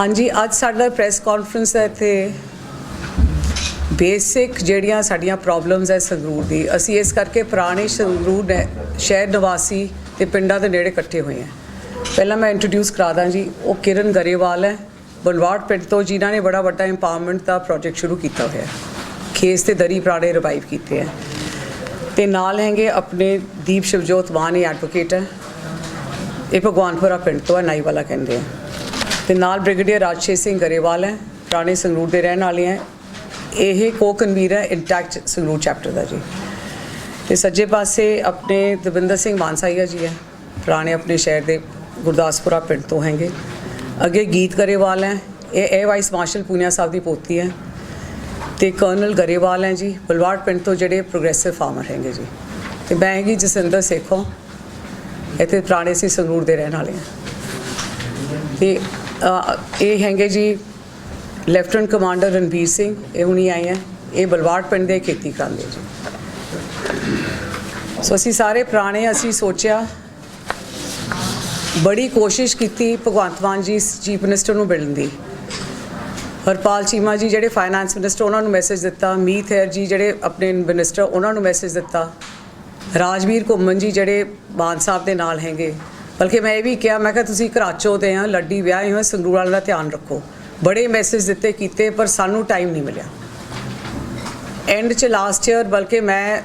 ਹਾਂਜੀ, ਅੱਜ ਸਾਡਾ ਪ੍ਰੈਸ ਕਾਨਫਰੰਸ ਹੈ ਇੱਥੇ। ਬੇਸਿਕ ਜਿਹੜੀਆਂ ਸਾਡੀਆਂ ਪ੍ਰੋਬਲਮਸ ਹੈ ਸੰਗਰੂਰ ਦੀ। ਅਸੀਂ ਇਸ ਕਰਕੇ ਪੁਰਾਣੇ ਸੰਗਰੂਰ ਨੇ ਸ਼ਹਿਰ ਨਿਵਾਸੀ ਤੇ ਪਿੰਡਾਂ ਦੇ ਨੇੜੇ ਇਕੱਠੇ ਹੋਏ ਹਾਂ। ਪਹਿਲਾਂ ਮੈਂ ਇੰਟਰੋਡਿਊਸ ਕਰਾ ਦਾਂ ਜੀ। ਉਹ ਕਿਰਨ ਗਰੇਵਾਲ ਹੈ। ਬਲਵਾੜ ਪਿੰਡ ਤੋਂ ਜਿਨ੍ਹਾਂ ਨੇ ਬੜਾ ਵੱਡਾ ਇੰਪਾਵਰਮੈਂਟ ਦਾ ਪ੍ਰੋਜੈਕਟ ਸ਼ੁਰੂ ਕੀਤਾ ਹੋਇਆ ਹੈ। ਖੇਸ ਤੇ ਦਰੀ ਪੁਰਾਣੇ ਰਿਵਾਈਵ ਕੀਤੇ ਹੈ। ਤੇ ਨਾਲ ਹੈਗੇ ਆਪਣੇ ਦੀਪ ਸ਼ਿਵਜੋਤ ਮਾਨ ਇਹ ਐਡਵੋਕੇਟ ਹੈ। ਇਹ ਭਗਵਾਨਪੁਰਾ ਪਿੰਡ ਤੋਂ ਹੈ, ਨਾਈਵਾਲਾ ਕਹਿੰਦੇ ਆ। ਤੇ ਨਾਲ ਬ੍ਰਿਗੇਡੀਅਰ ਰਾਜਸ਼ੇਰ ਸਿੰਘ ਗਰੇਵਾਲ ਹੈ ਪੁਰਾਣੇ ਸੰਗਰੂਰ ਦੇ ਰਹਿਣ ਵਾਲੇ ਹੈ। ਇਹ ਕੋ ਕਨਵੀਨਰ ਹੈ ਇੰਟੈਕਟ ਸੰਗਰੂਰ ਚੈਪਟਰ ਦਾ ਜੀ। ਤੇ ਸੱਜੇ ਪਾਸੇ ਆਪਣੇ ਦਵਿੰਦਰ ਸਿੰਘ ਮਾਨਸਾਈਆ ਜੀ ਹੈ। ਪੁਰਾਣੇ ਆਪਣੇ ਸ਼ਹਿਰ ਦੇ ਗੁਰਦਾਸਪੁਰਾ ਪਿੰਡ ਤੋਂ ਹੈਗੇ। ਅੱਗੇ ਗੀਤ ਗਰੇਵਾਲ ਹੈ। ਇਹ ਇਹ ਵਾਈਸ ਮਾਰਸ਼ਲ ਪੂਨੀਆ ਸਾਹਿਬ ਦੀ ਪੋਤੀ ਹੈ। ਤੇ ਕਰਨਲ ਗਰੇਵਾਲ ਹੈ ਜੀ। ਬਲਵਾੜ ਪਿੰਡ ਤੋਂ ਜਿਹੜੇ ਪ੍ਰੋਗਰੈਸਿਵ ਫਾਰਮਰ ਹੈਗੇ ਜੀ। ਤੇ ਮੈਂ ਹੈਗੀ ਜਸਿੰਦਰ ਸੇਖੋ। ਇੱਥੇ ਪੁਰਾਣੇ ਸੀ ਸੰਗਰੂਰ ਦੇ ਰਹਿਣ ਵਾਲੇ ਹਾਂ। ਤੇ ਇਹ ਹੈਗੇ ਜੀ ਲੈਫਟਨੈਂਟ ਕਮਾਂਡਰ ਰਣਬੀਰ ਸਿੰਘ, ਇਹ ਹੁਣੀ ਆਏ ਹੈ ਇਹ ਬਲਵਾੜ ਪਿੰਡ ਦੇ ਖੇਤੀ ਕਰਦੇ ਜੀ। ਸੋ ਅਸੀਂ ਸਾਰੇ ਪੁਰਾਣੇ, ਅਸੀਂ ਸੋਚਿਆ, ਬੜੀ ਕੋਸ਼ਿਸ਼ ਕੀਤੀ ਭਗਵੰਤ ਮਾਨ ਜੀ, ਚੀਫ ਮਿਨਿਸਟਰ ਨੂੰ ਮਿਲਣ ਦੀ। ਹਰਪਾਲ ਚੀਮਾ ਜੀ ਜਿਹੜੇ ਫਾਈਨਾਂਸ ਮਿਨਿਸਟਰ, ਉਹਨਾਂ ਨੂੰ ਮੈਸੇਜ ਦਿੱਤਾ। ਮੀਤ ਹੈਰ ਜੀ ਜਿਹੜੇ ਆਪਣੇ ਮਿਨਿਸਟਰ, ਉਹਨਾਂ ਨੂੰ ਮੈਸੇਜ ਦਿੱਤਾ। ਰਾਜਵੀਰ ਘੁੰਮਣ ਜੀ ਜਿਹੜੇ ਮਾਨ ਸਾਹਿਬ ਦੇ ਨਾਲ ਹੈਗੇ। ਬਲਕਿ ਮੈਂ ਇਹ ਵੀ ਕਿਹਾ, ਮੈਂ ਕਿਹਾ ਤੁਸੀਂ ਘਰਾਚੋ ਦੇ ਆ, ਲੱਡੀ ਵਿਆਹੇ ਹੋਏ ਸੰਗਰੂਰ ਵਾਲੇ ਦਾ ਧਿਆਨ ਰੱਖੋ। ਬੜੇ ਮੈਸੇਜ ਦਿੱਤੇ ਕੀਤੇ, ਪਰ ਸਾਨੂੰ ਟਾਈਮ ਨਹੀਂ ਮਿਲਿਆ। ਐਂਡ ਚ ਲਾਸਟ ਈਅਰ ਬਲਕਿ ਮੈਂ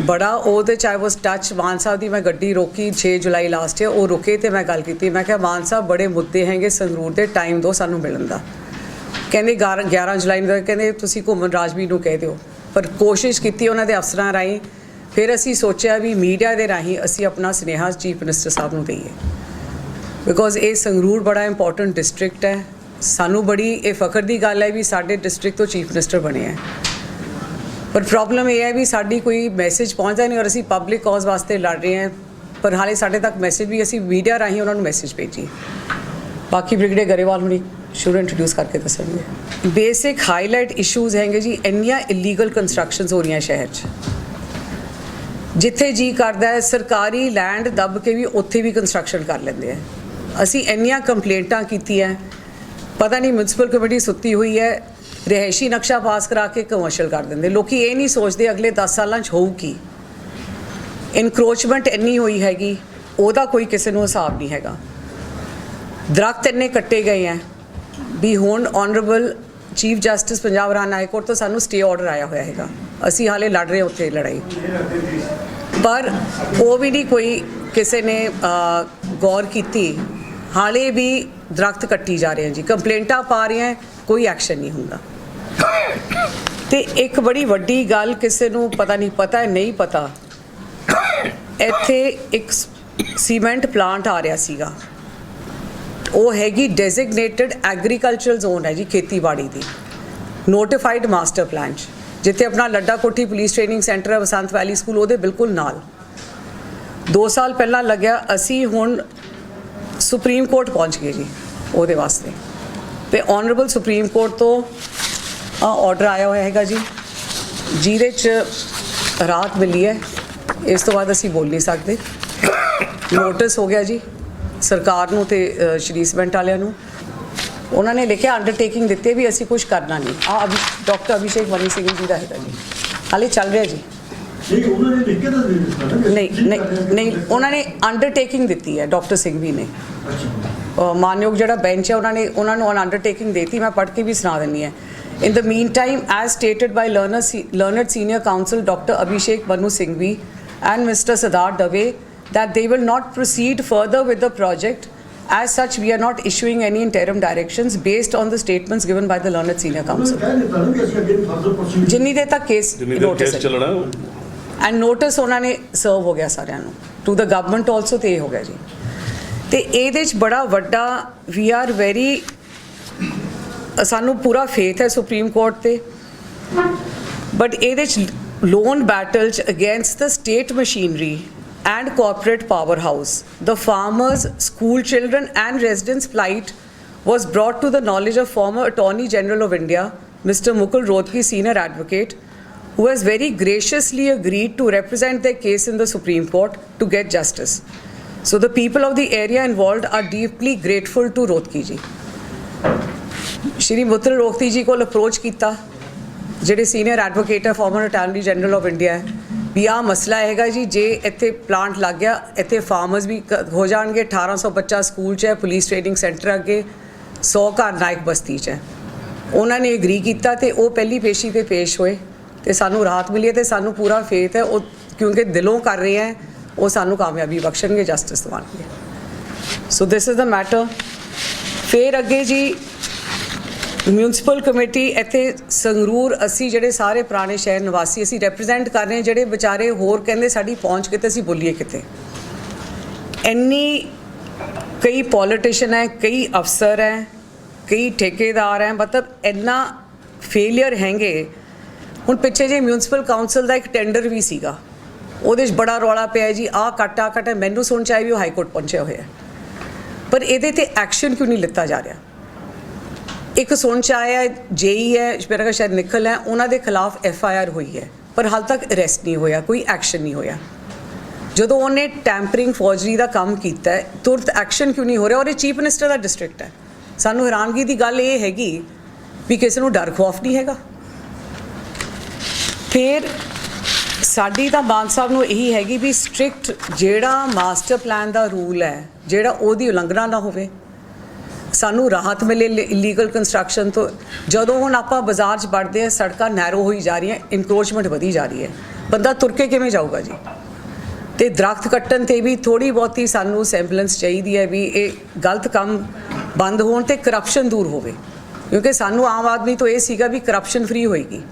ਬੜਾ ਉਹਦੇ ਚ ਆਈ ਵਾਸ ਟੱਚ ਮਾਨ ਸਾਹਿਬ ਦੀ ਮੈਂ ਗੱਡੀ ਰੋਕੀ 6 ਜੁਲਾਈ ਲਾਸਟ ਈਅਰ ਉਹ ਰੁਕੇ ਤੇ ਮੈਂ ਗੱਲ ਕੀਤੀ। ਮੈਂ ਕਿਹਾ, ਮਾਨ ਸਾਹਿਬ, ਬੜੇ ਮੁੱਦੇ ਹੈਗੇ ਸੰਗਰੂਰ ਦੇ ਟਾਈਮ ਦਿਓ ਸਾਨੂੰ ਮਿਲਣ ਦਾ। ਕਹਿੰਦੇ 11 11 ਜੁਲਾਈ ਨੂੰ, ਕਹਿੰਦੇ ਤੁਸੀਂ ਘੁੰਮਣ ਰਾਜਵੀਰ ਨੂੰ ਕਹਿ ਦਿਓ। ਪਰ ਕੋਸ਼ਿਸ਼ ਕੀਤੀ ਉਹਨਾਂ ਦੇ ਅਫਸਰਾਂ ਰਾਹੀਂ ਫਿਰ ਅਸੀਂ ਸੋਚਿਆ ਵੀ ਮੀਡੀਆ ਦੇ ਰਾਹੀਂ ਅਸੀਂ ਆਪਣਾ ਸੁਨੇਹਾ ਚੀਫ ਮਿਨਿਸਟਰ ਸਾਹਿਬ ਨੂੰ ਦਈਏ। ਬਿਕੋਜ਼ ਇਹ ਸੰਗਰੂਰ ਬੜਾ ਇੰਪੋਰਟੈਂਟ ਡਿਸਟ੍ਰਿਕਟ ਹੈ। ਸਾਨੂੰ ਬੜੀ ਇਹ ਫਖਰ ਦੀ ਗੱਲ ਹੈ ਵੀ ਸਾਡੇ ਡਿਸਟ੍ਰਿਕਟ ਤੋਂ ਚੀਫ ਮਿਨਿਸਟਰ ਬਣੇ ਹੈ। ਪਰ ਪ੍ਰੋਬਲਮ ਇਹ ਹੈ ਵੀ ਸਾਡੀ ਕੋਈ ਮੈਸੇਜ ਪਹੁੰਚਦਾ ਨਹੀਂ ਔਰ ਅਸੀਂ ਪਬਲਿਕ ਕਾਜ਼ ਵਾਸਤੇ ਲੜ ਰਹੇ ਹਾਂ। ਪਰ ਹਾਲੇ ਸਾਡੇ ਤੱਕ ਮੈਸੇਜ ਵੀ ਅਸੀਂ ਮੀਡੀਆ ਰਾਹੀਂ ਉਹਨਾਂ ਨੂੰ ਮੈਸੇਜ ਭੇਜੀ। ਬਾਕੀ ਬ੍ਰਿਗੇਡੀਅਰ ਗਰੇਵਾਲ ਹੁਣੀ ਸ਼ੁਰੂ ਇੰਟਰੋਡਿਊਸ ਕਰਕੇ ਦੱਸਣਗੇ। ਬੇਸਿਕ ਹਾਈਲਾਈਟ ਇਸ਼ੂਜ਼ ਹੈਗੇ ਜੀ, ਇੰਨੀਆਂ ਇਲੀਗਲ ਕੰਸਟਰਕਸ਼ਨਸ ਹੋ ਰਹੀਆਂ ਸ਼ਹਿਰ 'ਚ। ਜਿੱਥੇ ਜੀ ਕਰਦਾ ਹੈ, ਸਰਕਾਰੀ ਲੈਂਡ ਦੱਬ ਕੇ ਵੀ ਉੱਥੇ ਵੀ ਕੰਸਟਰਕਸ਼ਨ ਕਰ ਲੈਂਦੇ ਆ। ਅਸੀਂ ਇੰਨੀਆਂ ਕੰਪਲੇਂਟਾਂ ਕੀਤੀਆਂ ਪਤਾ ਨਹੀਂ ਮਿਊਨਿਸਪਲ ਕਮੇਟੀ ਸੁੱਤੀ ਹੋਈ ਹੈ, ਰਿਹਾਇਸ਼ੀ ਨਕਸ਼ਾ ਪਾਸ ਕਰਾ ਕੇ ਕਮਰਸ਼ੀਅਲ ਕਰ ਦਿੰਦੇ। ਲੋਕੀ ਇਹ ਨਹੀਂ ਸੋਚਦੇ ਅਗਲੇ 10 ਸਾਲਾਂ 'ਚ ਹੋਊ ਕੀ। ਇਨਕਰੋਚਮੈਂਟ ਇੰਨੀ ਹੋਈ ਹੈਗੀ, ਉਹਦਾ ਕੋਈ ਕਿਸੇ ਨੂੰ ਹਿਸਾਬ ਨਹੀਂ ਹੈਗਾ। ਦਰਖਤ ਇੰਨੇ ਕੱਟੇ ਗਏ ਹੈ ਵੀ ਹੁਣ honourable chief justice Punjab Haryana high court ਤੋਂ ਸਾਨੂੰ ਸਟੇ ਆਰਡਰ ਆਇਆ ਹੋਇਆ ਹੈਗਾ। ਅਸੀਂ ਹਾਲੇ ਲੜ ਰਹੇ ਉੱਥੇ ਲੜਾਈ। ਪਰ ਉਹ ਵੀ ਨਹੀਂ ਕੋਈ ਕਿਸੇ ਨੇ ਗੌਰ ਕੀਤੀ। ਹਾਲੇ ਵੀ ਦਰਖਤ ਕੱਟੀ ਜਾ ਰਹੇ ਹਨ ਜੀ। ਕੰਪਲੇਂਟਾਂ ਪਾ ਰਹੇ ਹੈ ਕੋਈ ਐਕਸ਼ਨ ਨਹੀਂ ਹੁੰਦਾ। ਤੇ ਇੱਕ ਬੜੀ ਵੱਡੀ ਗੱਲ ਕਿਸੇ ਨੂੰ ਪਤਾ ਨਹੀਂ ਪਤਾ ਹੈ ਨਹੀਂ ਪਤਾ। ਇੱਥੇ ਇੱਕ ਸੀਮੈਂਟ ਪਲਾਂਟ ਆ ਰਿਹਾ ਸੀਗਾ। ਉਹ ਹੈਗੀ ਡੈਜ਼ਿਗਨੇਟਿਡ ਐਗਰੀਕਲਚਰਲ ਜ਼ੋਨ ਹੈ ਜੀ, ਖੇਤੀਬਾੜੀ ਦੀ। ਨੋਟੀਫਾਈਡ ਮਾਸਟਰ ਪਲਾਨ 'ਚ। ਜਿੱਥੇ ਆਪਣਾ ਲੱਡਾ ਕੋਠੀ ਪੁਲਿਸ ਟ੍ਰੇਨਿੰਗ ਸੈਂਟਰ ਹੈ ਬਸੰਤ ਵੈਲੀ ਸਕੂਲ ਉਹਦੇ ਬਿਲਕੁਲ ਨਾਲ। 2 ਸਾਲ ਪਹਿਲਾਂ ਲੱਗਿਆ ਅਸੀਂ ਹੁਣ ਸੁਪਰੀਮ ਕੋਰਟ ਪਹੁੰਚ ਗਏ ਜੀ ਉਹਦੇ ਵਾਸਤੇ। ਤੇ ਆਨਰੇਬਲ ਸੁਪਰੀਮ ਕੋਰਟ ਤੋਂ ਆਰਡਰ ਆਇਆ ਹੋਇਆ ਹੈਗਾ ਜੀ ਜਿਹਦੇ 'ਚ ਰਾਤ ਮਿਲੀ ਹੈ ਇਸ ਤੋਂ ਬਾਅਦ ਅਸੀਂ ਬੋਲ ਨਹੀਂ ਸਕਦੇ। ਨੋਟਿਸ ਹੋ ਗਿਆ ਜੀ ਸਰਕਾਰ ਨੂੰ ਤੇ ਅ, ਸ਼੍ਰੀ ਸੀਮੈਂਟ ਵਾਲਿਆਂ ਨੂੰ। ਉਹਨਾਂ ਨੇ ਲਿਖਿਆ ਅੰਡਰਟੇਕਿੰਗ ਦਿੱਤੀ ਵੀ ਅਸੀਂ ਕੁਝ ਕਰਨਾ ਨਹੀਂ। ਆ ਡਾਕਟਰ ਅਭਿਸ਼ੇਕ ਮਨੀ ਸਿੰਘ ਜੀ ਦਾ ਹੈਗਾ ਜੀ। ਹਾਲੇ ਚੱਲ ਰਿਹਾ ਜੀ। ਨਹੀਂ ਦੇ ਨਹੀਂ ਉਹਨਾਂ ਨੇ ਅੰਡਰਟੇਕਿੰਗ ਦਿੱਤੀ ਹੈ ਡਾਕਟਰ ਸਿੰਘ ਵੀ ਨੇ। ਮਾਨਯੋਗ ਜਿਹੜਾ ਬੈਂਚ ਹੈ ਉਹਨਾਂ ਨੇ ਉਹਨਾਂ ਨੂੰ ਅੰਡਰਟੇਕਿੰਗ ਦੇਤੀ ਮੈਂ ਪੜ੍ਹ ਕੇ ਵੀ ਸੁਣਾ ਦਿੰਨੀ ਹੈ। In the meantime as stated by learned learned senior counsel dr abhishek manu singhvi and mr sadar dave that they will not proceed further with the project as such we are not issuing any interim directions based on the statements given by the learned senior counsel. ਜਿੰਨੀ ਦੇਰ ਤੱਕ case ਜਿੰਨੀ ਦੇਰ notice case ਚੱਲਣਾ and notice ਉਹਨਾਂ ਨੇ ਸਰਵ ਹੋ ਗਿਆ ਸਾਰਿਆਂ ਨੂੰ ਟੂ ਦਾ ਗਵਰਨਮੈਂਟ ਆਲਸੋ ਤੇ ਇਹ ਹੋ ਗਿਆ ਜੀ ਤੇ ਇਹਦੇ ਚ ਬੜਾ ਵੱਡਾ ਵੀ ਆਰ ਵੈਰੀ ਸਾਨੂੰ ਪੂਰਾ ਫੇਥ ਹੈ ਸੁਪਰੀਮ ਕੋਰਟ ਤੇ ਬਟ ਇਹਦੇ ਚ ਲੋਨ ਬੈਟਲ ਚ against the state machinery And corporate power house the farmers school children and residents flight was brought to the knowledge of former Attorney General of India, Mr. Mukul Rohtgi, senior advocate, who has very graciously agreed to represent their case in the Supreme Court to get justice. So the people of the area involved are deeply grateful to Rohtgi ji. Shri Muttal Rohatgi ji ਕੋਲ approach ਕੀਤਾ ਜਿਹੜੇ senior advocate ਹੈ former attorney general of India ਹੈ ਵੀ ਆਹ ਮਸਲਾ ਹੈਗਾ ਜੀ, ਜੇ ਇੱਥੇ ਪਲਾਂਟ ਲੱਗ ਗਿਆ, ਇੱਥੇ ਫਾਰਮਰਸ ਵੀ ਹੋ ਜਾਣਗੇ। 1800 ਬੱਚਾ ਸਕੂਲ 'ਚ ਹੈ ਪੁਲਿਸ ਟ੍ਰੇਨਿੰਗ ਸੈਂਟਰ ਅੱਗੇ 100 ਘਰ ਨਾਇਕ ਬਸਤੀ 'ਚ ਹੈ। ਉਹਨਾਂ ਨੇ ਐਗਰੀ ਕੀਤਾ ਤੇ ਉਹ ਪਹਿਲੀ ਪੇਸ਼ੀ ਤੇ ਪੇਸ਼ ਹੋਏ ਤੇ ਸਾਨੂੰ ਰਾਹਤ ਮਿਲੀ ਹੈ ਤੇ ਸਾਨੂੰ ਪੂਰਾ ਫੇਥ ਹੈ। ਉਹ ਕਿਉਂਕਿ ਦਿਲੋਂ ਕਰ ਰਹੇ ਹੈ, ਉਹ ਸਾਨੂੰ ਕਾਮਯਾਬੀ ਬਖਸ਼ਣਗੇ justice ਦਿਵਾਉਣਗੇ। So this is the matter ਫਿਰ ਅੱਗੇ ਜੀ ਮਿਊਨਿਸਪਲ ਕਮੇਟੀ ਇੱਥੇ ਸੰਗਰੂਰ, ਅਸੀਂ ਜਿਹੜੇ ਸਾਰੇ ਪੁਰਾਣੇ ਸ਼ਹਿਰ ਨਿਵਾਸੀ, ਅਸੀਂ ਰਿਪਰੈਜ਼ੈਂਟ ਕਰ ਰਹੇ ਜਿਹੜੇ ਵਿਚਾਰੇ ਹੋਰ ਕਹਿੰਦੇ ਸਾਡੀ ਪਹੁੰਚ ਕਿਤੇ ਅਸੀਂ ਬੋਲੀਏ ਕਿਤੇ ਇੰਨੀ ਕਈ ਪੋਲੀਟੀਸ਼ੀਅਨ ਹੈ, ਕਈ ਅਫਸਰ ਹੈ, ਕਈ ਠੇਕੇਦਾਰ ਹੈ, ਮਤਲਬ ਇੰਨਾ ਫੇਲਿਅਰ ਹੈਗੇ। ਹੁਣ ਪਿੱਛੇ ਜੇ ਮਿਊਨਿਸਪਲ ਕਾਉਂਸਲ ਦਾ ਇੱਕ ਟੈਂਡਰ ਵੀ ਸੀਗਾ। ਉਹਦੇ 'ਚ ਬੜਾ ਰੌਲਾ ਪਿਆ ਜੀ, ਆਹ ਕੱਟ ਆਹ ਕੱਟ, ਮੈਨੂੰ ਸੁਣ ਚ ਵੀ ਉਹ ਹਾਈ ਕੋਰਟ ਪਹੁੰਚਿਆ ਹੋਇਆ। ਪਰ ਇਹਦੇ ਤੇ ਐਕਸ਼ਨ ਕਿਉਂ ਨਹੀਂ ਲਿੱਤਾ ਜਾ ਰਿਹਾ? ਇੱਕ ਸੁਣ ਚ ਆਇਆ ਜੇਈ ਹੈ ਮੇਰਾ ਖਿਆਲ ਸ਼ਾਇਦ ਨਿਕਲ ਹੈ ਉਹਨਾਂ ਦੇ ਖਿਲਾਫ ਐਫ ਆਈ ਆਰ ਹੋਈ ਹੈ ਪਰ ਹਾਲ ਤੱਕ ਅਰੈਸਟ ਨਹੀਂ ਹੋਇਆ ਕੋਈ ਐਕਸ਼ਨ ਨਹੀਂ ਹੋਇਆ। ਜਦੋਂ ਉਹਨੇ ਟੈਂਪਰਿੰਗ ਫੌਜਰੀ ਦਾ ਕੰਮ ਕੀਤਾ ਹੈ, ਤੁਰਤ ਐਕਸ਼ਨ ਕਿਉਂ ਨਹੀਂ ਹੋ ਰਿਹਾ? ਔਰ ਇਹ ਚੀਫ ਮਿਨਿਸਟਰ ਦਾ ਡਿਸਟ੍ਰਿਕਟ ਹੈ। ਸਾਨੂੰ ਹੈਰਾਨਗੀ ਦੀ ਗੱਲ ਇਹ ਹੈਗੀ ਵੀ ਕਿਸੇ ਨੂੰ ਡਰ ਖੌਫ ਨਹੀਂ ਹੈਗਾ। ਫਿਰ ਸਾਡੀ ਤਾਂ ਮਾਨ ਸਾਹਿਬ ਨੂੰ ਇਹੀ ਹੈਗੀ ਵੀ ਸਟ੍ਰਿਕਟ ਜਿਹੜਾ ਮਾਸਟਰ ਪਲਾਨ ਦਾ ਰੂਲ ਹੈ ਜਿਹੜਾ ਉਹਦੀ ਉਲੰਘਣਾ ਨਾ ਹੋਵੇ। ਸਾਨੂੰ ਰਾਹਤ ਮਿਲੇ ਇਲੀਗਲ ਕੰਸਟਰਕਸ਼ਨ ਤੋਂ। ਜਦੋਂ ਹੁਣ ਆਪਾਂ ਬਾਜ਼ਾਰ 'ਚ ਵੜਦੇ ਆ ਸੜਕਾਂ ਨੈਰੋ ਹੋਈ ਜਾ ਰਹੀਆਂ ਇਨਕਰੋਚਮੈਂਟ ਵਧੀ ਜਾ ਰਹੀ ਹੈ। ਬੰਦਾ ਤੁਰ ਕੇ ਕਿਵੇਂ ਜਾਊਗਾ ਜੀ? ਤੇ ਦਰਖਤ ਕੱਟਣ ਤੇ ਵੀ ਥੋੜੀ ਬਹੁਤੀ ਸਾਨੂੰ ਸੈਂਪਲੈਂਸ ਚਾਹੀਦੀ ਹੈ ਵੀ ਇਹ ਗਲਤ ਕੰਮ ਬੰਦ ਹੋਣ ਤੇ ਕਰਪਸ਼ਨ ਦੂਰ ਹੋਵੇ। ਕਿਉਂਕਿ ਸਾਨੂੰ ਆਮ ਆਦਮੀ ਤੋਂ ਇਹ ਸੀਗਾ ਵੀ ਕਰਪਸ਼ਨ ਫ੍ਰੀ ਹੋਏਗੀ।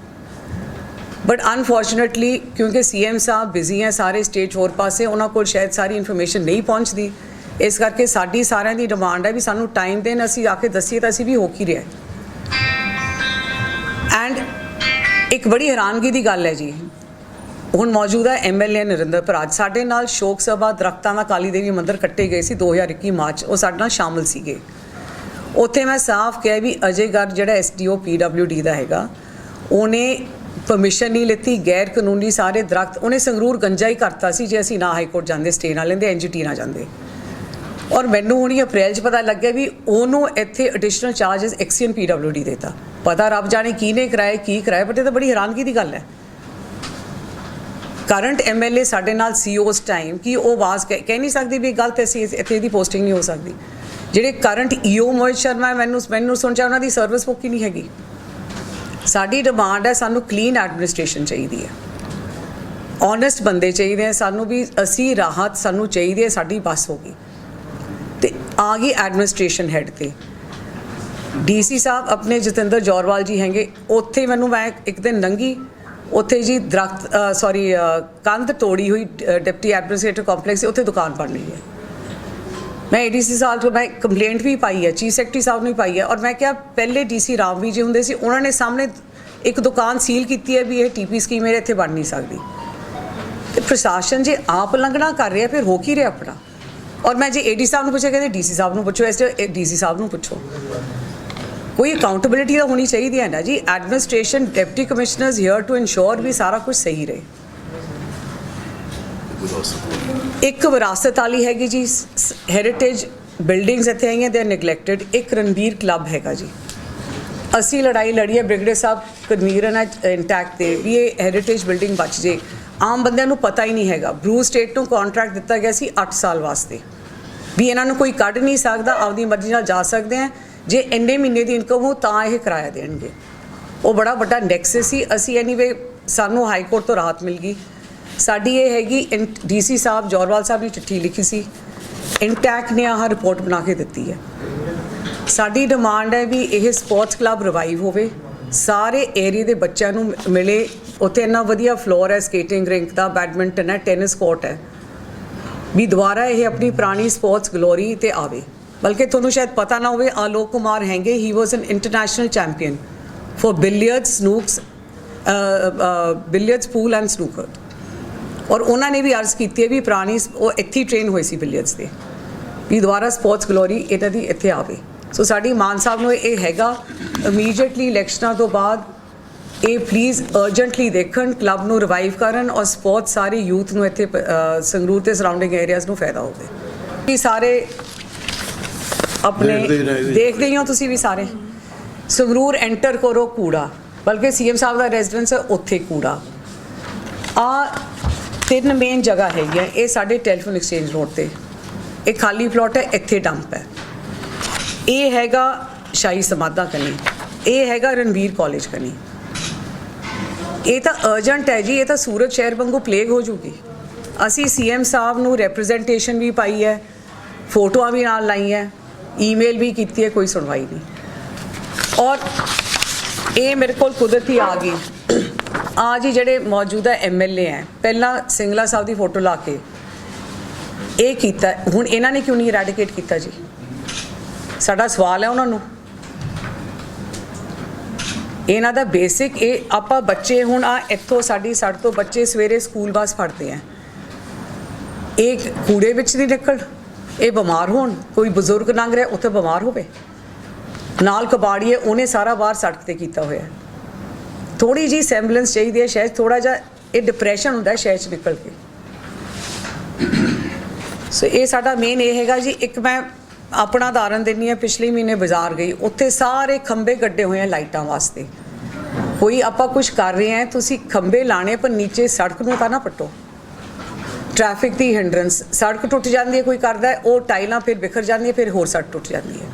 ਬਟ ਅਨਫੋਰਚੂਨੇਟਲੀ ਕਿਉਂਕਿ ਸੀਐਮ ਸਾਹਿਬ ਬਿਜ਼ੀ ਹੈ ਸਾਰੇ ਸਟੇਟ ਹੋਰ ਪਾਸੇ, ਉਹਨਾਂ ਕੋਲ ਸ਼ਾਇਦ ਸਾਰੀ ਇਨਫੋਰਮੇਸ਼ਨ ਨਹੀਂ ਪਹੁੰਚਦੀ। ਇਸ ਕਰਕੇ ਸਾਡੀ ਸਾਰਿਆਂ ਦੀ ਡਿਮਾਂਡ ਹੈ ਵੀ ਸਾਨੂੰ ਟਾਈਮ ਦੇਣ, ਅਸੀਂ ਆ ਕੇ ਦੱਸੀਏ ਤਾਂ ਅਸੀਂ ਵੀ ਹੋ ਕੀ ਰਿਹਾ ਐਂਡ ਇੱਕ ਬੜੀ ਹੈਰਾਨਗੀ ਦੀ ਗੱਲ ਹੈ ਜੀ। ਹੁਣ ਮੌਜੂਦਾ ਐਮਐਲਏ ਨਰਿੰਦਰ ਪਰਾਜ ਸਾਡੇ ਨਾਲ ਸ਼ੋਕ ਸਭਾ ਦਰਖਤਾਂ ਦਾ ਕਾਲੀ ਦੇਵੀ ਮੰਦਿਰ ਕੱਟੇ ਗਏ ਸੀ 2021 ਮਾਰਚ। ਉਹ ਸਾਡੇ ਨਾਲ ਸ਼ਾਮਲ ਸੀਗੇ। ਉੱਥੇ ਮੈਂ ਸਾਫ਼ ਕਿਹਾ ਵੀ ਅਜੇ ਗਰ ਜਿਹੜਾ ਐਸਡੀਓ ਪੀਡਬਲਯੂਡੀ ਦਾ ਹੈਗਾ, ਉਹਨੇ ਪਰਮਿਸ਼ਨ ਨਹੀਂ ਲਿੱਤੀ ਗੈਰ ਕਾਨੂੰਨੀ ਸਾਰੇ ਦਰਖਤ, ਉਹਨੇ ਸੰਗਰੂਰ ਗੰਜਾ ਹੀ ਕਰਤਾ ਸੀ ਜੇ ਅਸੀਂ ਨਾ ਹਾਈ ਕੋਰਟ ਜਾਂਦੇ ਸਟੇ ਨਾ ਲੈਂਦੇ ਐਨਜੀਟੀ ਨਾ ਜਾਂਦੇ। ਔਰ ਮੈਨੂੰ ਹੁਣੀ ਅਪ੍ਰੈਲ 'ਚ ਪਤਾ ਲੱਗਿਆ ਵੀ ਉਹਨੂੰ ਇੱਥੇ ਐਡੀਸ਼ਨਲ ਚਾਰजेस ਐਕਸੀਅਨ ਪੀਡਬਲਯੂਡੀ ਦੇਤਾ। ਪਤਾ ਰੱਬ ਜਾਣੇ ਕਿਹਨੇ ਕਰਾਏ, ਕੀ ਕਰਾਏ ਬਟ ਇਹ ਤਾਂ ਬੜੀ ਹੈਰਾਨਗੀ ਦੀ ਗੱਲ ਹੈ। ਕਰੰਟ ਐਮਐਲਏ ਸਾਡੇ ਨਾਲ ਸੀ ਉਸ ਟਾਈਮ ਕਿ ਉਹ ਆਵਾਜ਼ ਕਹਿ ਕਹਿ ਨਹੀਂ ਸਕਦੀ ਵੀ ਗਲਤ ਐਸੀ ਇੱਥੇ ਦੀ ਪੋਸਟਿੰਗ ਨਹੀਂ ਹੋ ਸਕਦੀ। ਜਿਹੜੇ ਕਰੰਟ ਈਓ ਮੋਹਿਤ ਸ਼ਰਮਾ ਮੈਨੂੰ ਮੈਨੂੰ ਸੁਣ ਚਾ ਉਹਨਾਂ ਦੀ ਸਰਵਿਸ ਬੁੱਕ ਹੀ ਨਹੀਂ ਹੈਗੀ। ਸਾਡੀ ਡਿਮਾਂਡ ਹੈ, ਸਾਨੂੰ ਕਲੀਨ ਐਡਮਿਨਿਸਟ੍ਰੇਸ਼ਨ ਚਾਹੀਦੀ ਹੈ। ਓਨੈਸਟ ਬੰਦੇ ਚਾਹੀਦੇ ਆ ਸਾਨੂੰ ਵੀ ਅਸੀਂ ਰਾਹਤ ਸਾਨੂੰ ਚਾਹੀਦੀ ਹੈ, ਸਾਡੀ ਬਸ ਹੋ ਗਈ। ਤੇ ਆ ਗਈ ਐਡਮਿਨਿਸਟ੍ਰੇਸ਼ਨ ਹੈਡ ਤੇ ਡੀਸੀ ਸਾਹਿਬ ਆਪਣੇ ਜਤਿੰਦਰ ਜੋਰਵਾਲ ਜੀ ਹੈਗੇ, ਉੱਥੇ ਮੈਨੂੰ ਮੈਂ ਇੱਕ ਦਿਨ ਲੰਗੀ ਉੱਥੇ ਜੀ ਦਰਖਤ ਸੌਰੀ ਕੰਧ ਤੋੜੀ ਹੋਈ ਡਿਪਟੀ ਐਡਮਿਨਿਸਟ੍ਰੇਟਰ ਕੰਪਲੈਕਸ ਉੱਥੇ ਦੁਕਾਨ ਬਣ ਲਈ ਹੈ। ਮੈਂ ਏਡੀਸੀ ਸਾਹਿਬ ਤੋਂ, ਮੈਂ ਕੰਪਲੇਂਟ ਵੀ ਪਾਈ ਹੈ, ਚੀਫ ਸੈਕਟਰੀ ਸਾਹਿਬ ਨੂੰ ਵੀ ਪਾਈ ਹੈ, ਔਰ ਮੈਂ ਕਿਹਾ ਪਹਿਲੇ ਡੀਸੀ ਰਾਮਵੀ ਜੀ ਹੁੰਦੇ ਸੀ, ਉਹਨਾਂ ਨੇ ਸਾਹਮਣੇ ਇੱਕ ਦੁਕਾਨ ਸੀਲ ਕੀਤੀ ਹੈ ਵੀ ਇਹ ਟੀਪੀ ਸਕੀਮ ਮੇਰੇ ਇੱਥੇ ਬਣ ਨਹੀਂ ਸਕਦੀ। ਤੇ ਪ੍ਰਸ਼ਾਸਨ ਜੇ ਆਪ ਲੰਘਣਾ ਕਰ ਰਿਹਾ, ਫਿਰ ਹੋ ਕੀ ਰਿਹਾ ਆਪਣਾ? ਔਰ ਮੈਂ ਜੇ ਏਡੀ ਸਾਹਿਬ ਨੂੰ ਪੁੱਛਿਆ, ਕਹਿੰਦੇ ਡੀਸੀ ਸਾਹਿਬ ਨੂੰ ਪੁੱਛੋ, ਇਸ ਡੀਸੀ ਸਾਹਿਬ ਨੂੰ ਪੁੱਛੋ। ਕੋਈ ਅਕਾਊਂਟੇਬਿਲਿਟੀ ਤਾਂ ਹੋਣੀ ਚਾਹੀਦੀ ਹੈ ਨਾ ਜੀ। Administration deputy commissioners here to ensure ਵੀ ਸਾਰਾ ਕੁਝ ਸਹੀ ਰਹੇ। ਇੱਕ ਵਿਰਾਸਤ ਵਾਲੀ ਹੈਗੀ ਜੀ ਹੈਰੀਟੇਜ ਬਿਲਡਿੰਗਸ ਇੱਥੇ ਆਈਆਂ ਦੇ ਨੈਗਲੈਕਟਡ ਇੱਕ ਰਣਬੀਰ ਕਲੱਬ ਹੈਗਾ ਜੀ। ਅਸੀਂ ਲੜਾਈ ਲੜੀ ਹੈ ਬ੍ਰਿਗੇਡ ਸਾਹਿਬ ਕਨਵੀਨਰ ਹੈ ਇੰਟੈਕਟ ਤੇ, ਵੀ ਇਹ ਹੈਰੀਟੇਜ ਬਿਲਡਿੰਗ ਬਚ ਜੇ। ਆਮ ਬੰਦਿਆਂ ਨੂੰ ਪਤਾ ਹੀ ਨਹੀਂ ਹੈਗਾ। ਬਰੂ ਸਟੇਟ ਨੂੰ ਕੰਟਰੈਕਟ ਦਿੱਤਾ ਗਿਆ ਸੀ 8 ਸਾਲ ਵਾਸਤੇ। ਵੀ ਇਹਨਾਂ ਨੂੰ ਕੋਈ ਕੱਢ ਨਹੀਂ ਸਕਦਾ, ਆਪਦੀ ਮਰਜ਼ੀ ਨਾਲ ਜਾ ਸਕਦੇ ਆ। ਜੇ ਇੰਨੇ ਮਹੀਨੇ ਦੀ ਇਨਕਮ ਹੋ, ਤਾਂ ਇਹ ਕਿਰਾਇਆ ਦੇਣਗੇ। ਉਹ ਬੜਾ ਵੱਡਾ ਨੈਕਸਸ ਸੀ। ਅਸੀਂ ਐਨੀਵੇ ਸਾਨੂੰ ਹਾਈ ਕੋਰਟ ਤੋਂ ਰਾਹਤ ਮਿਲ ਗਈ। ਸਾਡੀ ਇਹ ਹੈਗੀ ਡੀਸੀ ਸਾਹਿਬ, ਜੋਰਵਾਲ ਸਾਹਿਬ ਨੇ ਚਿੱਠੀ ਲਿਖੀ ਸੀ। ਇੰਟੈਕ ਨੇ ਆਹ ਰਿਪੋਰਟ ਬਣਾ ਕੇ ਦਿੱਤੀ ਹੈ। ਸਾਡੀ ਡਿਮਾਂਡ ਹੈ ਵੀ ਇਹ ਸਪੋਰਟਸ ਕਲੱਬ ਰਿਵਾਈਵ ਹੋਵੇ। ਸਾਰੇ ਏਰੀਆ ਦੇ ਬੱਚਿਆਂ ਨੂੰ ਮਿਲੇ। ਉੱਥੇ ਇੰਨਾ ਵਧੀਆ ਫਲੋਰ ਹੈ ਸਕੇਟਿੰਗ ਰਿੰਕ ਦਾ ਬੈਡਮਿੰਟਨ ਹੈ ਟੈਨਿਸ ਕੋਰਟ ਹੈ। ਵੀ ਦੁਬਾਰਾ ਇਹ ਆਪਣੀ ਪੁਰਾਣੀ ਸਪੋਰਟਸ ਗਲੋਰੀ ਤੇ ਆਵੇ। ਬਲਕਿ ਤੁਹਾਨੂੰ ਸ਼ਾਇਦ ਪਤਾ ਨਾ ਹੋਵੇ, ਆਲੋਕ ਕੁਮਾਰ ਹੈਗੇ ਹੀ was an international champion for billiards snooks billiards pool and snooker ਔਰ ਉਹਨਾਂ ਨੇ ਵੀ ਅਰਜ਼ ਕੀਤੀ ਹੈ ਵੀ ਪੁਰਾਣੀ ਉਹ ਇੱਥੇ ਟ੍ਰੇਨ ਹੋਈ ਸੀ ਬਿਲੀਅਰਡਸ ਦੇ। ਵੀ ਦੁਬਾਰਾ ਸਪੋਰਟਸ ਗਲੋਰੀ ਇਹਨਾਂ ਦੀ ਇੱਥੇ ਆਵੇ। ਸੋ ਸਾਡੀ ਮਾਨ ਸਾਹਿਬ ਨੂੰ ਇਹ ਹੈਗਾ ਇਮੀਡੀਏਟਲੀ ਇਲੈਕਸ਼ਨਾਂ ਤੋਂ ਬਾਅਦ ਇਹ ਪਲੀਜ਼ ਅਰਜੈਂਟਲੀ ਦੇਖਣ ਕਲੱਬ ਨੂੰ ਰਿਵਾਈਵ ਕਰਨ ਔਰ ਸਪੋਰਟ ਸਾਰੇ ਯੂਥ ਨੂੰ ਇੱਥੇ ਸੰਗਰੂਰ ਤੇ ਸਰਾਊਂਡਿੰਗ ਏਰੀਆਜ਼ ਨੂੰ ਫਾਇਦਾ ਹੋਵੇ। ਇਹ ਸਾਰੇ ਆਪਣੇ ਦੇਖਦੇ ਹੀ ਹੀ ਹੋ ਤੁਸੀਂ ਵੀ ਸਾਰੇ? ਸੰਗਰੂਰ ਐਂਟਰ ਕਰੋ ਕੂੜਾ ਬਲਕਿ ਸੀਐਮ ਸਾਹਿਬ ਦਾ ਰੈਜ਼ੀਡੈਂਸ ਹੈ ਉੱਥੇ ਕੂੜਾ। ਆ ਤਿੰਨ ਮੇਨ ਜਗ੍ਹਾ ਹੈਗੀਆਂ ਇਹ ਸਾਡੇ ਟੈਲੀਫੋਨ ਐਕਸਚੇਂਜ ਰੋਡ ਤੇ। ਇਹ ਖਾਲੀ ਪਲਾਟ ਹੈ ਇੱਥੇ ਡੰਪ ਹੈ। ਇਹ ਹੈਗਾ ਸ਼ਾਹੀ ਸਮਾਧਾ ਕਨੀ ਇਹ ਹੈਗਾ ਰਣਵੀਰ ਕਾਲਜ ਕਨੀ। ਇਹ ਤਾਂ ਅਰਜੈਂਟ ਹੈ ਜੀ, ਇਹ ਤਾਂ ਸੂਰਤ ਸ਼ਹਿਰ ਵਾਂਗੂ ਪਲੇਗ ਹੋ ਜੂਗੀ। ਅਸੀਂ ਸੀਐਮ ਸਾਹਿਬ ਨੂੰ ਰਿਪਰੈਜ਼ੈਂਟੇਸ਼ਨ ਵੀ ਪਾਈ ਹੈ, ਫੋਟੋਆਂ ਵੀ ਨਾਲ ਲਾਈਆਂ ਈਮੇਲ ਵੀ ਕੀਤੀ ਹੈ, ਕੋਈ ਸੁਣਵਾਈ ਨਹੀਂ। ਔਰ ਇਹ ਮੇਰੇ ਕੋਲ ਕੁਦਰਤੀ ਆ ਗਈ। ਆ ਜੀ ਜਿਹੜੇ ਮੌਜੂਦਾ ਐਮਐਲਏ ਹੈ, ਪਹਿਲਾਂ ਸਿੰਗਲਾ ਸਾਹਿਬ ਦੀ ਫੋਟੋ ਲਾ ਕੇ ਇਹ ਕੀਤਾ, ਹੁਣ ਇਹਨਾਂ ਨੇ ਕਿਉਂ ਨਹੀਂ ਰੈਡੀਕੇਟ ਕੀਤਾ ਜੀ? ਸਾਡਾ ਸਵਾਲ ਹੈ ਉਹਨਾਂ ਨੂੰ। ਇਹਨਾਂ ਦਾ ਬੇਸਿਕ ਇਹ ਆਪਾਂ ਬੱਚੇ ਹੁਣ ਆ ਇੱਥੋਂ ਸਾਡੀ ਸੜ ਤੋਂ ਬੱਚੇ ਸਵੇਰੇ ਸਕੂਲ ਬੱਸ ਫੜਦੇ ਆ। ਇਹ ਕੂੜੇ ਵਿੱਚ ਨਹੀਂ ਨਿਕਲ ਇਹ ਬਿਮਾਰ ਹੋਣ, ਕੋਈ ਬਜ਼ੁਰਗ ਲੰਘ ਰਿਹਾ, ਉੱਥੇ ਬਿਮਾਰ ਹੋਵੇ। ਨਾਲ ਕਬਾੜੀਏ, ਉਹਨੇ ਸਾਰਾ ਬਾਹਰ ਸੜਕ ਤੇ ਕੀਤਾ ਹੋਇਆ। ਥੋੜੀ ਜੀ ਸੈਂਬਲੈਂਸ ਚਾਹੀਦੀ ਹੈ ਸ਼ਾਇਦ ਥੋੜਾ ਜਿਹਾ ਇਹ ਡਿਪਰੈਸ਼ਨ ਹੁੰਦਾ ਹੈ ਸ਼ਹਿਰ ਚ ਨਿਕਲ ਕੇ। ਸੋ ਇਹ ਸਾਡਾ ਮੇਨ ਇਹ ਹੈਗਾ ਜੀ, ਇੱਕ ਮੈਂ ਆਪਣਾ ਉਦਾਹਰਨ ਦਿੰਨੀ ਆ ਪਿਛਲੇ ਮਹੀਨੇ ਬਾਜ਼ਾਰ ਗਈ, ਉੱਥੇ ਸਾਰੇ ਖੰਬੇ ਗੱਡੇ ਹੋਏ ਆ ਲਾਈਟਾਂ ਵਾਸਤੇ। ਕੋਈ ਆਪਾਂ ਕੁਝ ਕਰ ਰਹੇ ਆ ਤੁਸੀਂ ਖੰਬੇ ਲਾਣੇ ਪਰ ਨੀਚੇ ਸੜਕ ਨੂੰ ਤਾਂ ਨਾ ਪੱਟੋ। ਟ੍ਰੈਫਿਕ ਦੀ ਹਿੰਡਰੈਂਸ ਸੜਕ ਟੁੱਟ ਜਾਂਦੀ ਹੈ, ਕੋਈ ਕਰਦਾ ਉਹ ਟਾਈਲਾਂ ਫਿਰ ਬਿਖਰ ਜਾਂਦੀਆਂ, ਫਿਰ ਹੋਰ ਸੜਕ ਟੁੱਟ ਜਾਂਦੀ ਹੈ।